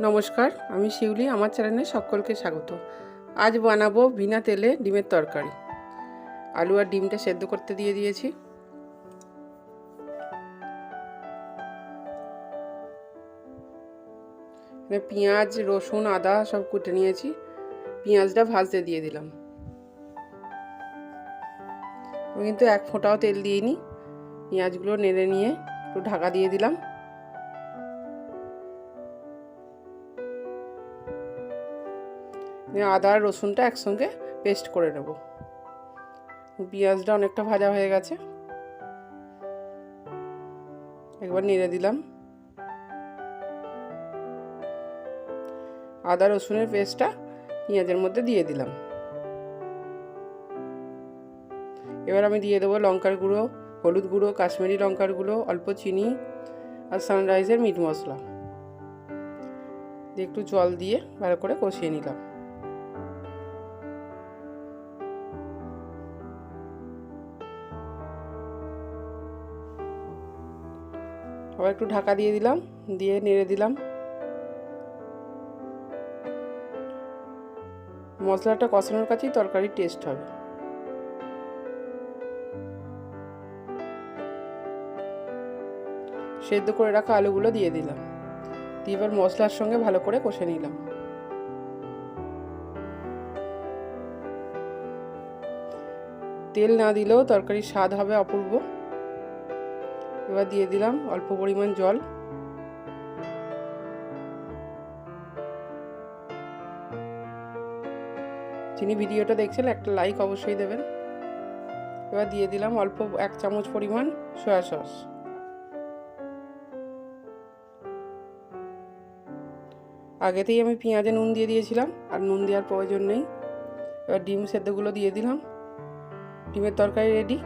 নমস্কার, আমি শিউলি, আমার চ্যানেলে সকলকে স্বাগত। আজ বানাবো বিনা তেলে ডিমের তরকারি। আলু আর ডিমটা সেদ্ধ করতে দিয়ে দিয়েছি। পেঁয়াজ, রসুন, আদা সব কুটে নিয়েছি। পেঁয়াজটা ভাজতে দিয়ে দিলাম। কিন্তু এক ফোঁটাও তেল দিইনি। পেঁয়াজগুলো নেড়ে নিয়ে একটু ঢাকা দিয়ে দিলাম। আদা আর রসুনটা একসঙ্গে পেস্ট করে নেব। পেঁয়াজটা অনেকটা ভাজা হয়ে গেছে। একবার নেড়ে দিলাম। আদা, রসুনের পেস্টটা পেঁয়াজের মধ্যে দিয়ে দিলাম। এবার আমি দিয়ে দেবো লঙ্কার গুঁড়ো, হলুদ গুঁড়ো, কাশ্মীরি লঙ্কার গুঁড়ো, অল্প চিনি আর সানরাইজের মিট মশলা। একটু জল দিয়ে ভালো করে কষিয়ে নিলাম। আবার একটু ঢাকা দিয়ে দিলাম, দিয়ে নেড়ে দিলাম। মশলাটা কষানোর কাছেই তরকারির টেস্ট হবে। সেদ্ধ করে রাখা আলুগুলো দিয়ে দিলাম। দিয়ে এবার মশলার সঙ্গে ভালো করে কষে নিলাম। তেল না দিলেও তরকারির স্বাদ হবে অপূর্ব। এবার দিয়ে দিলাম অল্প পরিমাণ জল। যিনি ভিডিওটা দেখছেন, একটা লাইক অবশ্যই দেবেন। এবার দিয়ে দিলাম অল্প এক চামচ পরিমাণ সয়া সস আগেতেই আমি পেঁয়াজে নুন দিয়ে দিয়েছিলাম, আর নুন দেওয়ার প্রয়োজন নেই। এবার ডিম সেদ্ধগুলো দিয়ে দিলাম। ডিমের তরকারি রেডি